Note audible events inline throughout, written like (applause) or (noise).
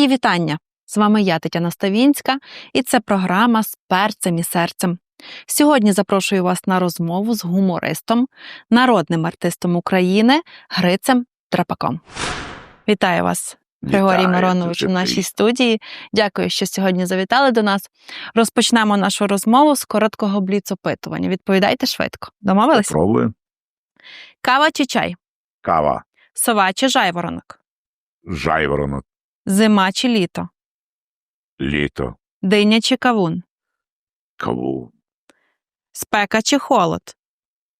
Мої вітання! З вами я, Тетяна Ставінська, і це програма з перцем і серцем. Сьогодні запрошую вас на розмову з гумористом, народним артистом України Грицем Драпаком. Вітаю вас, Григорій Миронович, у нашій студії. Дякую, що сьогодні завітали до нас. Розпочнемо нашу розмову з короткого бліц-опитування. Відповідайте швидко. Домовились? Попробую. Кава чи чай? Кава, Сова чи жайворонок? жайворонок, Зима чи літо? літо, Диня чи кавун? каву, Спека чи холод?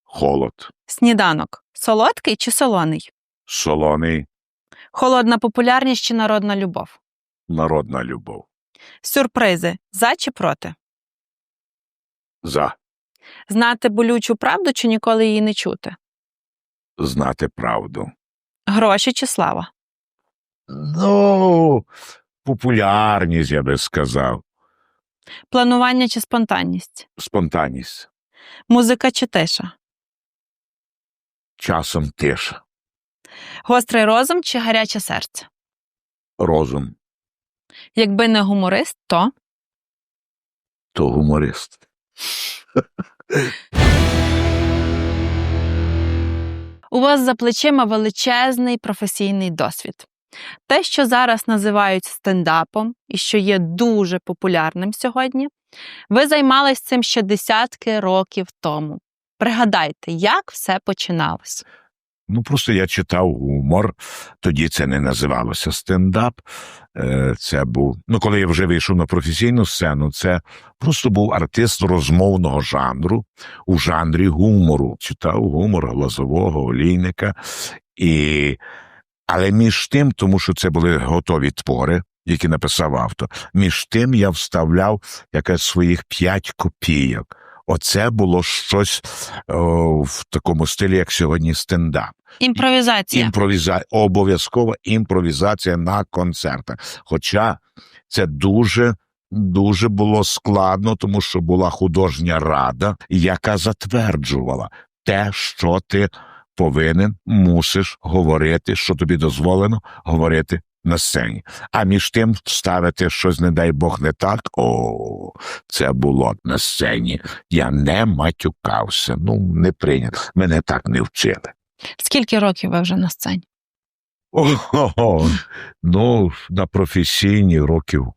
холод, Сніданок солодкий чи солоний? солоний, Холодна популярність чи народна любов? народна любов. Сюрпризи за чи проти? За Знати болючу правду чи ніколи її не чути? знати правду. Гроші чи слава? Ну, популярність, я би сказав. Планування чи спонтанність? Спонтанність. Музика чи тиша? Часом тиша. Гострий розум чи гаряче серце? Розум Якби не гуморист, то то гуморист. у вас за плечима величезний професійний досвід. Те, що зараз називають стендапом і що є дуже популярним сьогодні, ви займались цим ще десятки років тому. Пригадайте, як все починалось. Ну, просто я читав гумор. Тоді це не називалося стендап. Е, Це був. Ну, коли я вже вийшов на професійну сцену, це просто був артист розмовного жанру у жанрі гумору. Читав гумор глазового, олійника. І... Але між тим, тому що це були готові твори, які написав автор, між тим я вставляв якесь своїх п'ять копійок. Оце було щось о, в такому стилі, як сьогодні стендап. Імпровізація. Імпровіза... Обов'язкова імпровізація на концертах. Хоча це дуже. Дуже було складно, тому що була художня рада, яка затверджувала те, що ти повинен, мусиш говорити, що тобі дозволено говорити на сцені. А між тим ставити щось, не дай Бог, не так. О, це було на сцені. Я не матюкався. Ну, не прийнято. Мене так не вчили. Скільки років ви вже на сцені? О, ну, на професійні років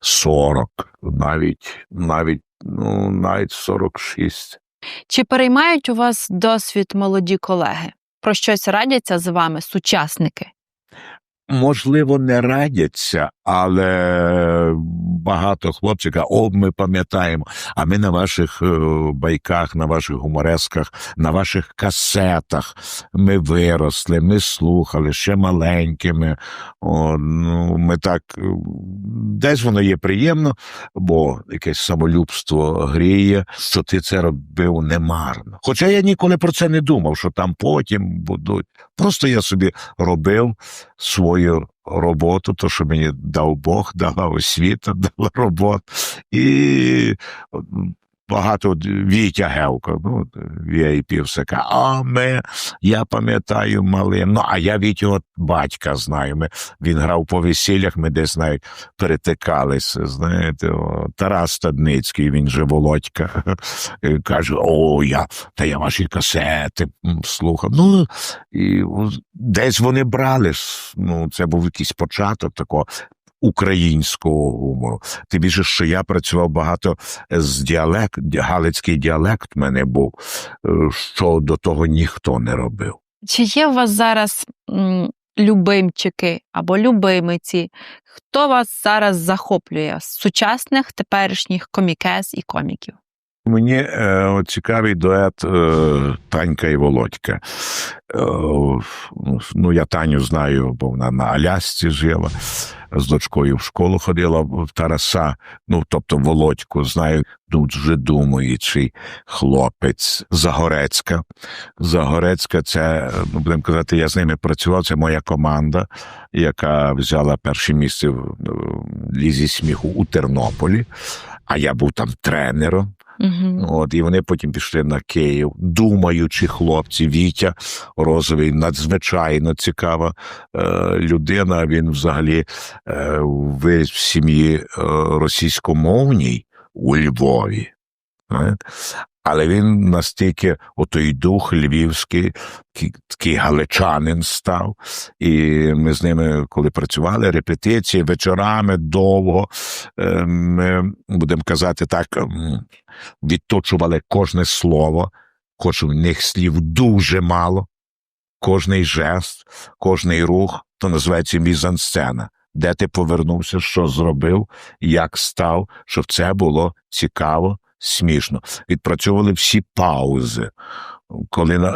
40, навіть, навіть, ну, навіть 46. Чи переймають у вас досвід молоді колеги? Про щось радяться з вами сучасники? Можливо, не радяться, але багато кажуть, о, ми пам'ятаємо, а ми на ваших е, байках, на ваших гуморесках, на ваших касетах ми виросли, ми слухали ще маленькими. О, ну, ми так е, десь воно є приємно, бо якесь самолюбство гріє, що ти це робив немарно. Хоча я ніколи про це не думав, що там потім будуть. Просто я собі робив свою роботу, то, що мені дав Бог, (laughs) дала освіта, (laughs) дала роботу. І багато от Вітя Гевко, ну, VIP все а ми, я пам'ятаю малим. Ну, а я Вітю от батька знаю. Ми, він грав по весіллях, ми десь навіть перетикалися. Знаєте, о, Тарас Стадницький, він же Володька, (laughs) каже: О, я, та я ваші касети слухав. Ну, і десь вони брали. Ну, це був якийсь початок такого. Українського гумору. Тим більше, що я працював багато з діалект, галицький діалект в мене був, е, що до того ніхто не робив. Чи є у вас зараз любимчики або любимиці? Хто вас зараз захоплює з сучасних теперішніх комікес і коміків? Мені е, цікавий дует е, Танька і Володька. Е, ну, я Таню знаю, бо вона на Алясці жила, з дочкою в школу ходила в Тараса. Ну, тобто Володьку знаю, дуже думаючий хлопець Загорецька. Загорецька, це, ну, будемо казати, я з ними працював, це моя команда, яка взяла перше місце в лізі сміху у Тернополі, а я був там тренером. Угу. От, і вони потім пішли на Київ, думаючи хлопці. Вітя Розовий надзвичайно цікава е, людина. Він взагалі е, в сім'ї е, російськомовній у Львові. Але він настільки отой дух львівський, такий- такий галичанин став. І ми з ними, коли працювали, репетиції вечорами довго, е, ми будемо казати так, відточували кожне слово, хоч у них слів дуже мало, кожний жест, кожний рух, то називається мізансцена. Де ти повернувся, що зробив, як став, щоб це було цікаво, смішно. Відпрацьовували всі паузи. Коли е,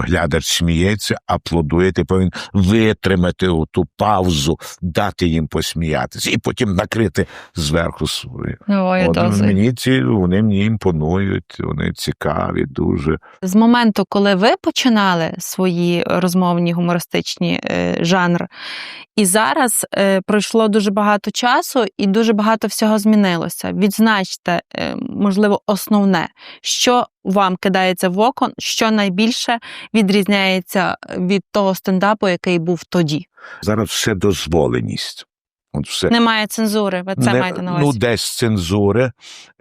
глядач сміється, аплодує, ти повинен витримати ту паузу, дати їм посміятися, і потім накрити зверху свою. Ой, От, мені ці вони мені імпонують, вони цікаві, дуже. З моменту, коли ви починали свої розмовні гумористичні е, жанр, і зараз е, пройшло дуже багато часу, і дуже багато всього змінилося. Відзначте, е, можливо, основне, що вам кидається в око, що найбільше відрізняється від того стендапу, який був тоді. Зараз все дозволеність. От все. Немає цензури. Ви це Не- маєте на увазі? ну, десь цензури.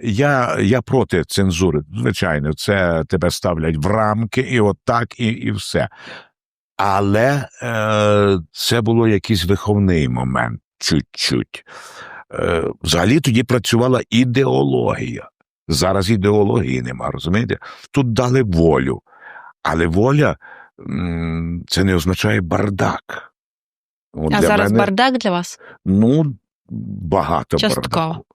Я, я проти цензури. Звичайно, це тебе ставлять в рамки, і от так, і, і все. Але е, це було якийсь виховний момент, чуть-чуть. Е, взагалі тоді працювала ідеологія. Зараз ідеології нема, розумієте? Тут дали волю. Але воля це не означає бардак. От а зараз мене- бардак для вас? Ну, багато Частково. бардаку.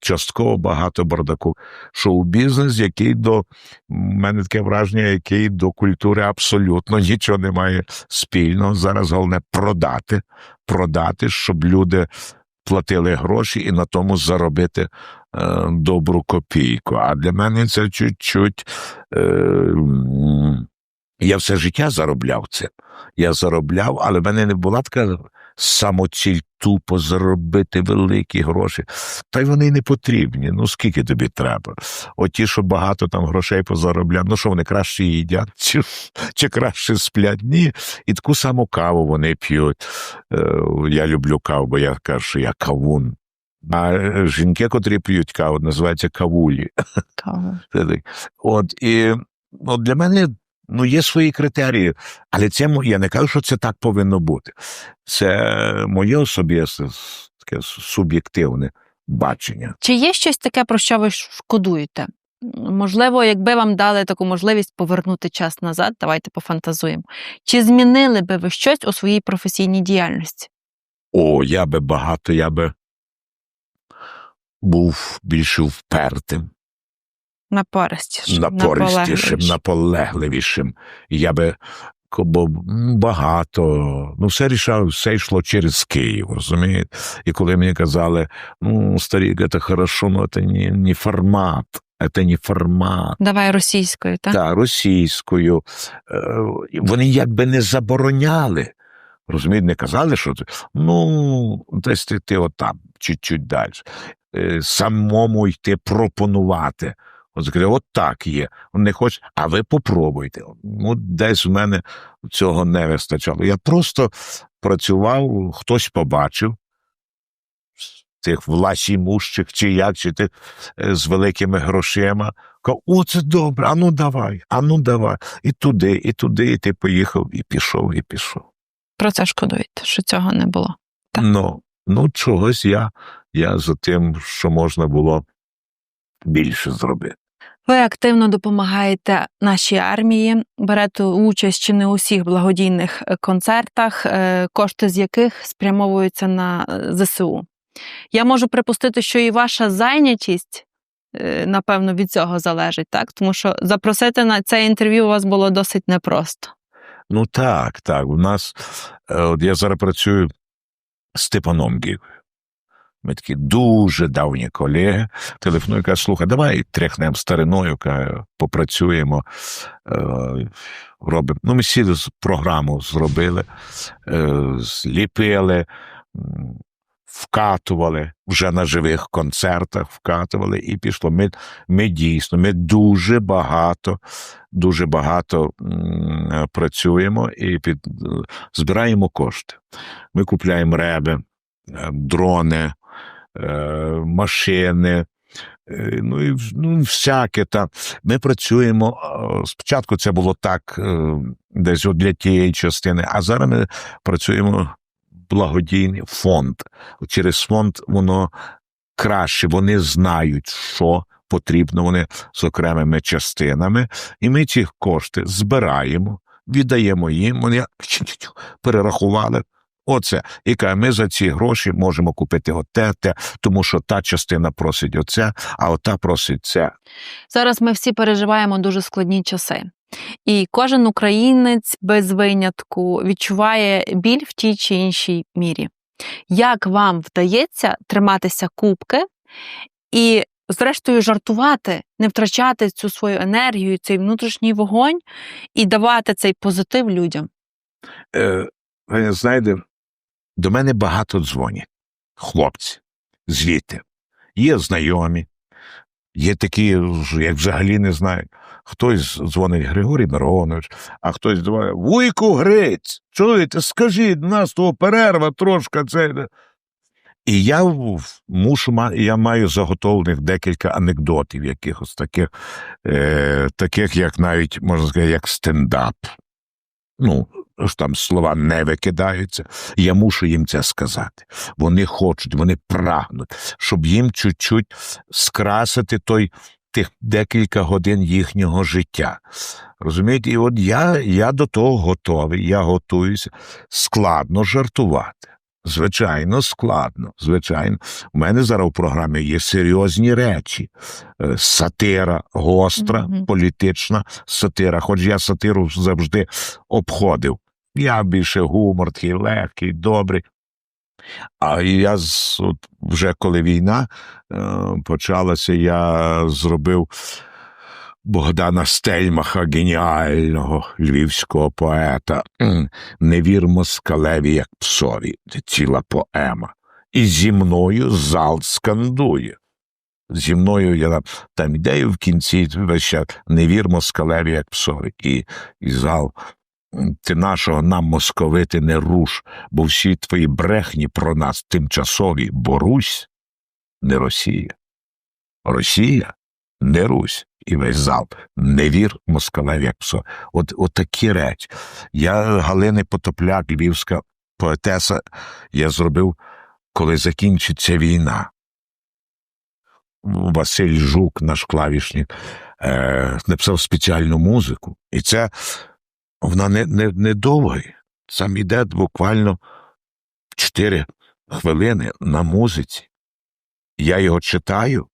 Частково багато бардаку. Шоу-бізнес, який до мене таке враження, який до культури абсолютно нічого не має спільного. Зараз головне продати, продати, щоб люди платили гроші і на тому заробити е, добру копійку. А для мене це чуть-чуть. Е, я все життя заробляв це. Я заробляв, але в мене не була така самоціль тупо заробити великі гроші. Та й вони не потрібні. Ну скільки тобі треба? От ті, що багато там грошей позаробляють, ну що вони краще їдять, чи, чи краще сплять? Ні. І таку саму каву вони п'ють. Е, я люблю каву, бо я кажу, що я кавун. А е, жінки, котрі п'ють каву, називаються кавулі. (laughs) Так. От і от для мене ну, є свої критерії, але це я не кажу, що це так повинно бути. Це моє особисте таке суб'єктивне бачення. Чи є щось таке, про що ви шкодуєте? Можливо, якби вам дали таку можливість повернути час назад, давайте пофантазуємо. Чи змінили би ви щось у своїй професійній діяльності? О, я би багато, я би був більш впертим, Напористішим, напористішим, наполегливішим. наполегливішим. Я би бо багато, ну все рішав, все йшло через Київ, розумієте? І коли мені казали, ну, старик, це хорошо, но це не, не формат. Це не формат. Давай російською, так? та російською. Е, Вони якби не забороняли. Розумієте, не казали, що це, ну, десь ти, ти отам, чуть-чуть далі. Е, Самому йти пропонувати. От от так є. Не хоч, а ви попробуйте. Ну, десь в мене цього не вистачало. Я просто працював, хтось побачив цих власімущих, чи як, чи тих е, з великими грошима. Кажу, о, це добре, а ну давай, а ну давай. І туди, і туди, і ти поїхав, і пішов, і пішов. Про це шкодуєте, що цього не було. Так. Ну, ну чогось я, я за тим, що можна було більше зробити. Ви активно допомагаєте нашій армії, берете участь чи не у всіх благодійних е, концертах, е, кошти з яких спрямовуються на е, ЗСУ. Я можу припустити, що і ваша зайнятість, напевно, від цього залежить, так? Тому що запросити на це інтерв'ю у вас було досить непросто. Ну так, так. У нас, от я зараз працюю Степаном Гігою. Ми такі дуже давні колеги. Телефоную, каже, слухай, давай тряхнемо стариною, каже, попрацюємо, е, робимо. Ну, ми сіли програму зробили, е, зліпили, вкатували вже на живих концертах, вкатували і пішло. Ми, ми дійсно, ми дуже багато, дуже багато працюємо і під, збираємо кошти. Ми купляємо реби, е, дрони, е, машини. е, Ну і ну, всяке там. Ми працюємо. Спочатку це було так, десь от для тієї частини, а зараз ми працюємо благодійний фонд. Через фонд воно краще, вони знають, що потрібно, вони з окремими частинами, і ми ці кошти збираємо, віддаємо їм, вони перерахували. Оце. І каже, ми за ці гроші можемо купити оте, те, тому що та частина просить оце, а ота просить це. Зараз ми всі переживаємо дуже складні часи. І кожен українець без винятку відчуває біль в тій чи іншій мірі. Як вам вдається триматися кубки і, зрештою, жартувати, не втрачати цю свою енергію, цей внутрішній вогонь і давати цей позитив людям? Е, ви знаєте, до мене багато дзвонять. Хлопці, звідти. Є знайомі, є такі, як взагалі не знають. Хтось дзвонить Григорій Миронович, а хтось дзвонить Вуйку Гриць, чуєте, скажіть, у нас того перерва трошки це. І я мушу я маю заготовлених декілька анекдотів, якихось таких, е, таких, як навіть можна сказати, як стендап. Ну, ж там слова не викидаються. Я мушу їм це сказати. Вони хочуть, вони прагнуть, щоб їм чуть-чуть скрасити той тих декілька годин їхнього життя. Розумієте, і от я, я до того готовий, я готуюся складно жартувати. Звичайно, складно. Звичайно, у мене зараз у програмі є серйозні речі. Е, Сатира гостра, політична сатира. Хоч я сатиру завжди обходив. Я більше гумор, такий легкий, добрий. А я от, вже коли війна е, почалася, я зробив Богдана Стельмаха, геніального львівського поета. Не вір москалеві, як псові. Ціла поема. І зі мною зал скандує. Зі мною я там, ідею в кінці весь не вір москалеві, як псові. І, і зал. «М, Ти нашого нам московити не руш, бо всі твої брехні про нас тимчасові, бо Русь не Росія. Росія не Русь. І весь зал. Не вір москалеві, як псо. От, от такі речі. Я Галини Потопляк, львівська поетеса, я зробив, коли закінчиться війна. Василь Жук, наш клавішник, е, написав спеціальну музику. І це вона не, не, не. Сам іде буквально 4 хвилини на музиці. Я його читаю,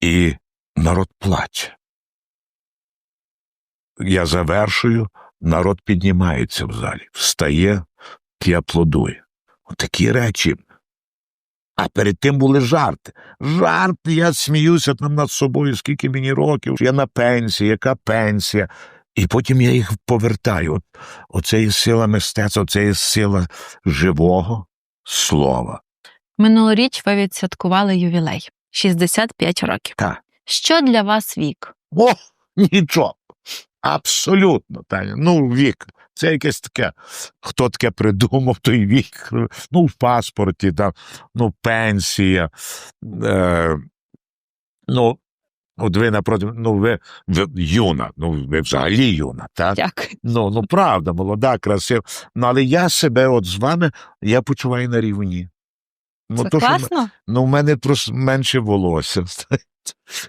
і народ плаче. Я завершую, народ піднімається в залі, встає і аплодує. Такі речі. А перед тим були жарти. Жарти, я сміюся там над собою, скільки мені років, я на пенсії, яка пенсія. І потім я їх повертаю. Оце є сила мистецтва, оце є сила живого слова. Минулоріч ви відсвяткували ювілей 65 років. Так. Що для вас вік? О, нічого. Абсолютно, Таня. Ну, вік. Це якесь таке. Хто таке придумав той вік? Ну, в паспорті, там, ну, пенсія. Е, ну, от ви напроти, ну, ви, ви юна, ну, ви взагалі юна, так? Дякую. Ну, ну, правда, молода, красива. Ну, але я себе от з вами, я почуваю на рівні. Ну, Це то, що ми- Ну, в мене просто менше волосся.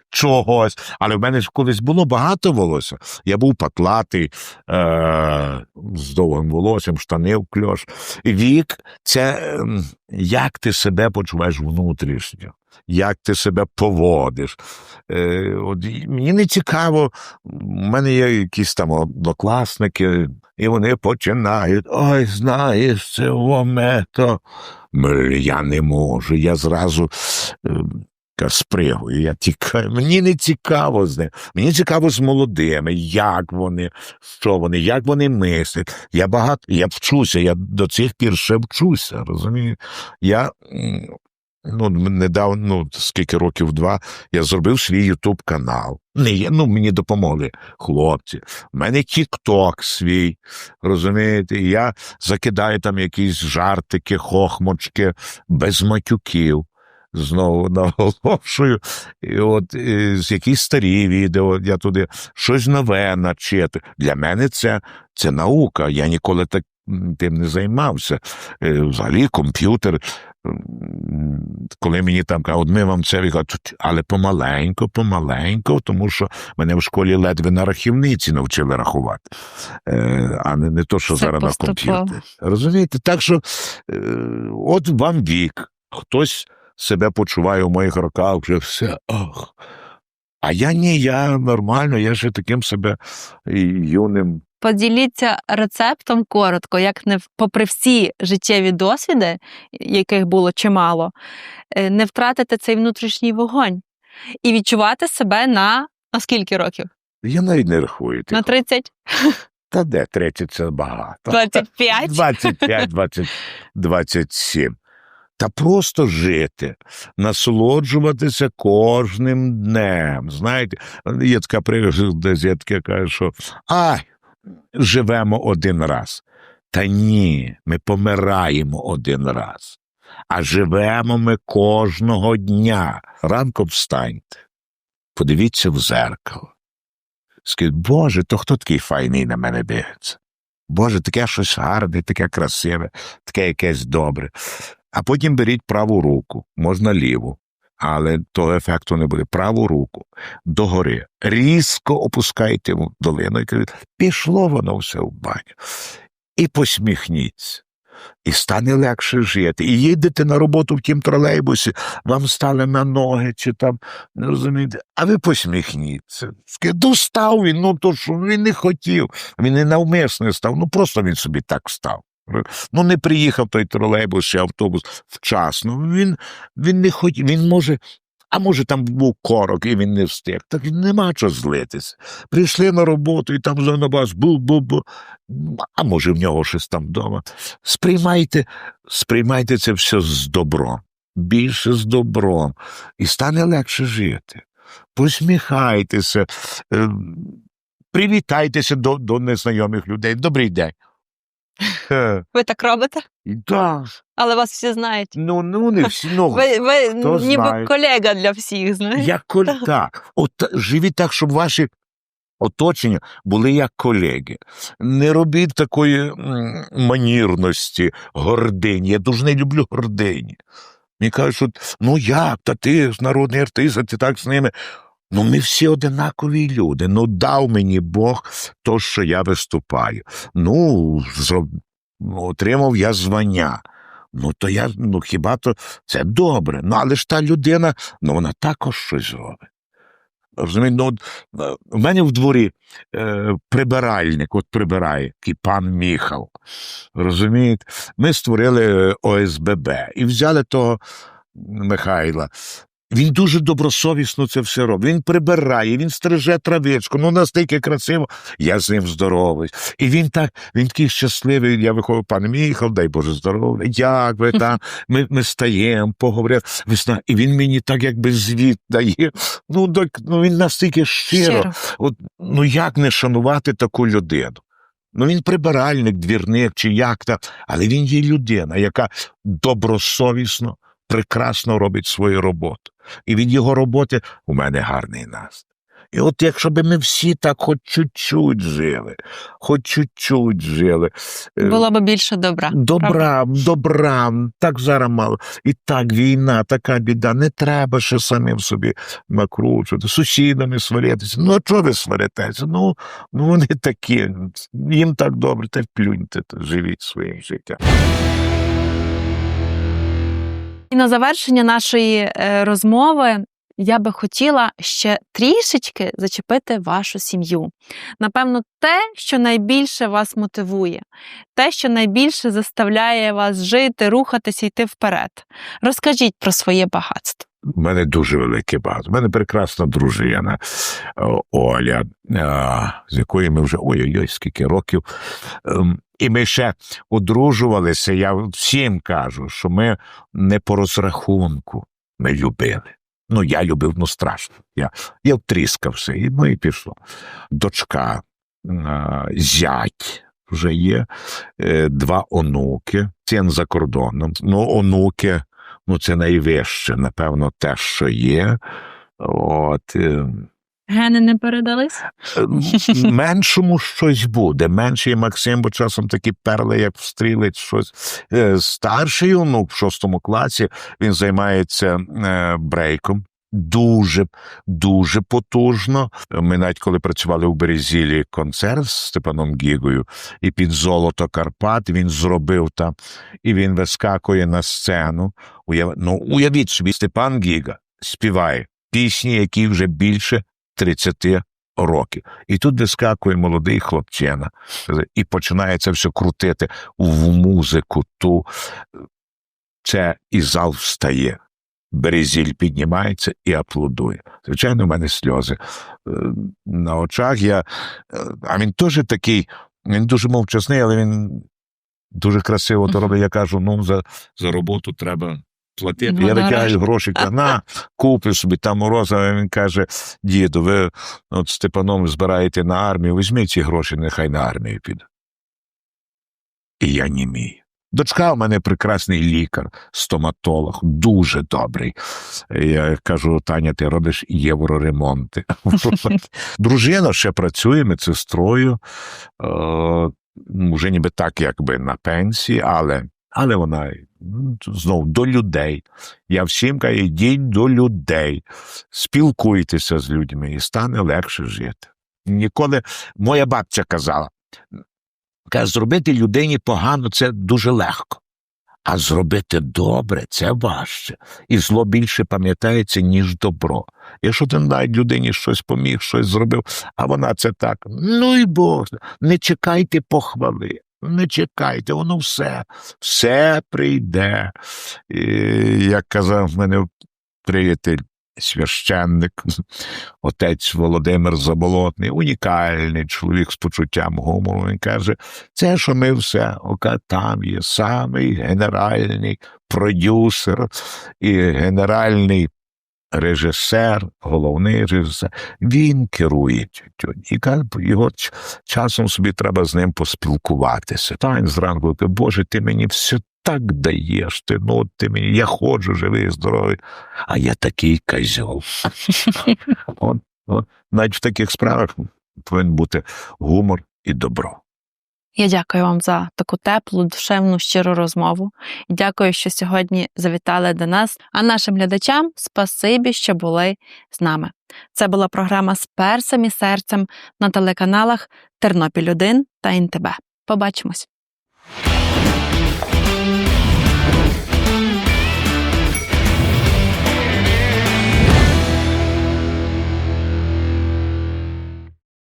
Чогось. Але в мене ж колись було багато волосся. Я був патлатий, е- з довгим волоссям, штани в кльош. Вік це ем, як ти себе почуваєш внутрішньо, як ти себе поводиш. Е- от, мені не цікаво, у мене є якісь там однокласники, і вони починають. Ой, знаєш, це вомето. Я не можу. Я зразу. Ем, спригую, я тікаю. Мені не цікаво з ним. Мені цікаво з молодими, як вони, що вони, як вони мислять. Я багато, я вчуся, я до цих пір ще вчуся, розумію. Я ну, недавно, ну, скільки років два, я зробив свій Ютуб канал. Не ну, мені допомогли хлопці. У мене Тік-Ток свій, розумієте, я закидаю там якісь жартики, хохмочки, без матюків. Знову (laughs) наголошую, і от е, з якісь старі відео, я туди щось нове начити. Для мене це, це наука. Я ніколи так тим не займався. Е, Взагалі, комп'ютер, коли мені там кажуть, от ми вам це я кажу, «Тут, але помаленько, помаленько, тому що мене в школі ледве на рахівниці навчили рахувати, е, а не, не то, що Все зараз на поступово. комп'ютері. Розумієте? Так що от вам вік. Хтось себе почуває у моїх роках вже все. Ах. А я ні, я нормально, я ще таким себе юним. Поділіться рецептом коротко, як не попри всі життєві досвіди, яких було чимало, е, не втратити цей внутрішній вогонь і відчувати себе на, на скільки років? Я навіть не рахую. На тих. 30, Та де 30 це багато. 25? 25, 20, 27. Та просто жити, насолоджуватися кожним днем. Знаєте, є така десь є таке каже, що ай, живемо один раз. Та ні, ми помираємо один раз. А живемо ми кожного дня. Ранком встаньте, подивіться в зеркало. Скажіть, Боже, то хто такий файний на мене дивиться? Боже, таке щось гарне, таке красиве, таке якесь добре. А потім беріть праву руку, можна ліву, але того ефекту не буде. Праву руку догори, різко опускайте долину і кажете, пішло воно все в баню. І посміхніться. І стане легше жити. І їдете на роботу в тім тролейбусі, вам стали на ноги чи там, не розумієте, а ви посміхніться. Достав він, ну то що він не хотів, він не навмисно став, ну просто він собі так став. Ну, не приїхав той тролейбус чи автобус вчасно. Він, він не хотів, він може. А може, там був корок, і він не встиг. Так нема чого злитися. Прийшли на роботу, і там вас бу-бу-бу. А може, в нього щось там вдома. Сприймайте, сприймайте це все з добром, більше з добром, і стане легше жити. Посміхайтеся, е, привітайтеся до, до незнайомих людей. Добрий день. Ви так робите? Так, Але вас всі знають. ну, ну не всі. Ну, Ви, ви хто ніби знає. колега для всіх, знаєте? як так. От живіть так, щоб ваші оточення були як колеги. Не робіть такої манірності, гордині. Я дуже не люблю гордині. Мені кажуть, що ну як, та ти народний артист, а ти так з ними. Ну, ми всі одинакові люди. Ну, дав мені Бог то, що я виступаю. Ну, зроб... ну, отримав я звання. Ну, то я, ну хіба то це добре. Ну, але ж та людина, ну вона також щось робить. Розумієте, ну, е, в мене в дворі е, прибиральник, от прибирає, такий пан Міхал. Розумієте? Ми створили е, ОСББ і взяли того Михайла. Він дуже добросовісно це все робить. Він прибирає, він стриже травичку. Ну, настільки красиво, я з ним здоровий. І він так, він такий щасливий. Я виходив, пане Міхал, дай Боже здоров'я. Як ви там? Ми, ми стаємо, поговоримо. Знаєте, і він мені так якби звіт дає. Ну, так, ну він настільки щиро. Щиро. От, ну як не шанувати таку людину? Ну він прибиральник, двірник чи як там, але він є людина, яка добросовісно, прекрасно робить свою роботу. І від його роботи у мене гарний настрій. І от якщо б ми всі так хоч чуть-чуть жили, хоч чуть-чуть жили. е, Було б більше добра. правда? Добра, добра, так зараз мало. І так війна, така біда. Не треба ще самим собі накручувати, сусідами сваритися. Ну, а чого ви сваритеся? Ну, ну вони такі, їм так добре, та плюньте, живіть своїм життям. І на завершення нашої е, розмови я би хотіла ще трішечки зачепити вашу сім'ю. Напевно, те, що найбільше вас мотивує, те, що найбільше заставляє вас жити, рухатися, йти вперед. Розкажіть про своє багатство. У мене дуже велике багато. У мене прекрасна дружина Оля, з якою ми вже ой-ой-ой, скільки років. І ми ще одружувалися. Я всім кажу, що ми не по розрахунку, ми любили. Ну, я любив, ну страшно. Я, я втріскався, і ну і пішло. Дочка, зять вже є, е, два онуки, син за кордоном. Ну, онуки, ну це найвище, напевно, те, що є. От, е, Гени не передались? Меншому щось буде. Менший Максим, бо часом такі перли, як встрілить щось. Е, Старший онук в шостому класі він займається е, брейком. Дуже, дуже потужно. Ми навіть коли працювали у Березілі концерт з Степаном Гігою, і під золото Карпат він зробив там, і він вискакує на сцену. Уяв... Ну, уявіть собі, Степан Гіга співає пісні, які вже більше 30 років. І тут вискакує молодий хлопчина і починає це все крутити в музику. Ту. Це і зал встає. Березіль піднімається і аплодує. Звичайно, в мене сльози е, на очах. Я, е, а він теж такий, він дуже мовчасний, але він дуже красиво то робить. Я кажу: ну, за, за роботу треба платити. Ну, я витягаю гроші, на, купи собі там мороза. Він каже: діду, ви от Степаном збираєте на армію, візьміть ці гроші, нехай на армію піде. І я німію. Дочка у мене прекрасний лікар, стоматолог, дуже добрий. Я кажу, Таня, ти робиш євроремонти. (laughs) Дружина ще працює медсестрою, е, вже ніби так, якби на пенсії, але, але вона знов до людей. Я всім кажу, йдіть до людей, спілкуйтеся з людьми і стане легше жити. Ніколи моя бабця казала, каже, зробити людині погано це дуже легко. А зробити добре це важче, і зло більше пам'ятається, ніж добро. Якщо ти навіть людині щось поміг, щось зробив, а вона це так. Ну і Бог, не чекайте похвали, не чекайте, воно все, все прийде. І, як казав мене приятель, священник, отець Володимир Заболотний, унікальний чоловік з почуттям гумору. Він каже, це що ми все, ока там є самий генеральний продюсер і генеральний режисер, головний режисер. Він керує тютю. І його часом собі треба з ним поспілкуватися. Та він зранку каже, Боже, ти мені все так даєш. Ти, ну, ти мені, я ходжу, живий, здоровий, а я такий козьол. (laughs) навіть в таких справах повинен бути гумор і добро. Я дякую вам за таку теплу, душевну, щиру розмову. І дякую, що сьогодні завітали до нас. А нашим глядачам спасибі, що були з нами. Це була програма з персом і серцем на телеканалах Тернопіль 1 та НТБ. Побачимось!